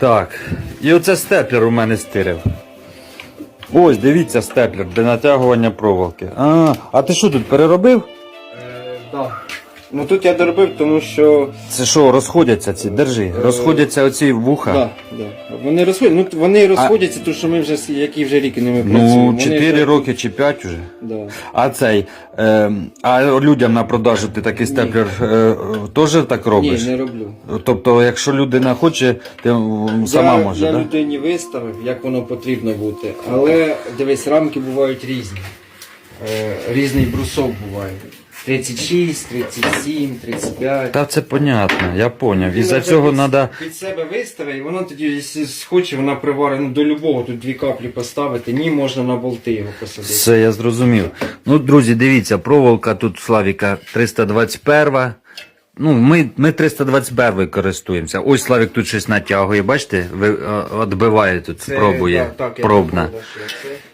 Так. І оце степлер у мене стирив. Ось, дивіться, степлер для натягування проволоки. А, а ти що тут переробив? Е, да. Ну тут я доробив, тому що. Це що, розходяться ці? Держи. Розходяться оці вуха. Да, да. Вони розходяться, ну вони розходяться, тому що ми вже с- який вже рік ними Ну, працюємо. Вони 4 вже- роки чи 5 уже. Да. А цей, е, а людям на продажу ти такий степлер е, е, теж так робиш? Ні, не роблю. Тобто, якщо людина хоче, ти м, сама я, може, я так? людині виставив, як воно потрібно бути. Але дивись, рамки бувають різні. Е, різний брусок буває. 36, 37, 35. Та це понятно, я поняв. І за цього треба. Під себе виставить, і воно тоді, якщо схоче, вона приварена до любого, тут дві каплі поставити, ні, можна на болти його посадити. Все, я зрозумів. Ну, друзі, дивіться, проволока тут Славіка 321. Ну, ми, ми 321 користуємося. Ось Славік тут щось натягує, бачите, ви, е, відбиває тут, пробує. так, так, я пробна. що це.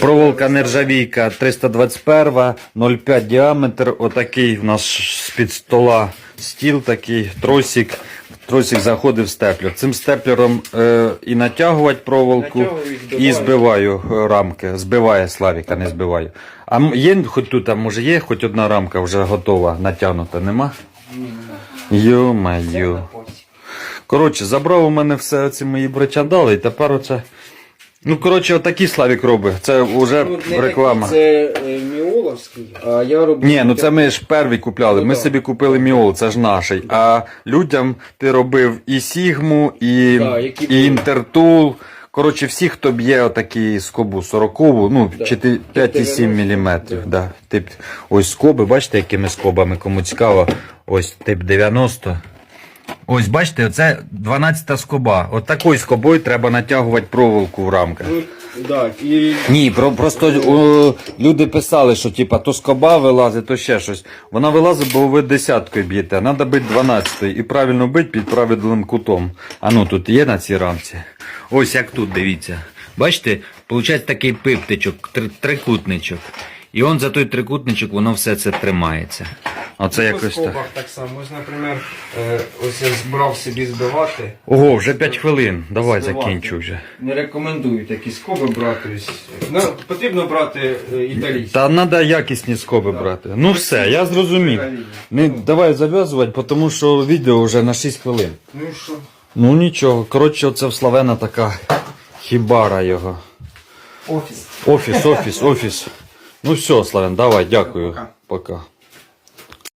Проволока нержавійка 321, 0,5 діаметр, отакий в нас з-під стола стіл такий, тросик. Тросик заходив в степлер. Цим степлером е, і натягувати проволоку, і збиваю. е, рамки. Збиває Славіка, не збиваю. А є хоч тут, а може є хоч одна рамка вже готова, натягнута, нема? Йо-майо. Коротше, забрав у мене все ці мої бричандали, і тепер оце. Ну, коротше, отакий Славік робить. Це вже Ну, не реклама. такий, це е, Міоловський, а я роблю. Ні, ну це ми ж перві купляли. Ну, Ми да. собі купили Міол, це ж наший. А людям ти робив і Сігму, і, Да, які і були. Інтертул. Коротше, всі, хто б'є отакі скобу 40 ну, Да. 5,7 мм. Да. Тип, ось скоби, бачите, якими скобами, кому цікаво. Ось тип 90. Ось бачите, оце 12-та скоба. От такою скобою треба натягувати проволоку в рамках. Ну, да, і Ні, про, просто о, люди писали, що типа то скоба вилазить, то ще щось. Вона вилазить, бо ви десяткою б'єте, треба бити 12 і правильно бити під правильним кутом. А ну тут є на цій рамці. Ось як тут, дивіться. Бачите, виходить такий пиптичок, трикутничок. І он за той трикутничок воно все це тримається. Оце по якось так. так само. Ось, наприклад, е, ось я збрав собі збивати. Ого, вже 5 хвилин. Давай Збивати. закінчу вже. Не рекомендую такі скоби брати. Ну, потрібно брати е, італійські. Та треба якісні скоби брати. Ну все, я зрозумів. Не, давай зав'язувати, тому що відео вже на 6 хвилин. Ну що? Ну нічого, коротше, це в Славена така хібара його. Офіс. Офіс, офіс, офіс. Ну все, Славен, давай, дякую. Пока. Пока.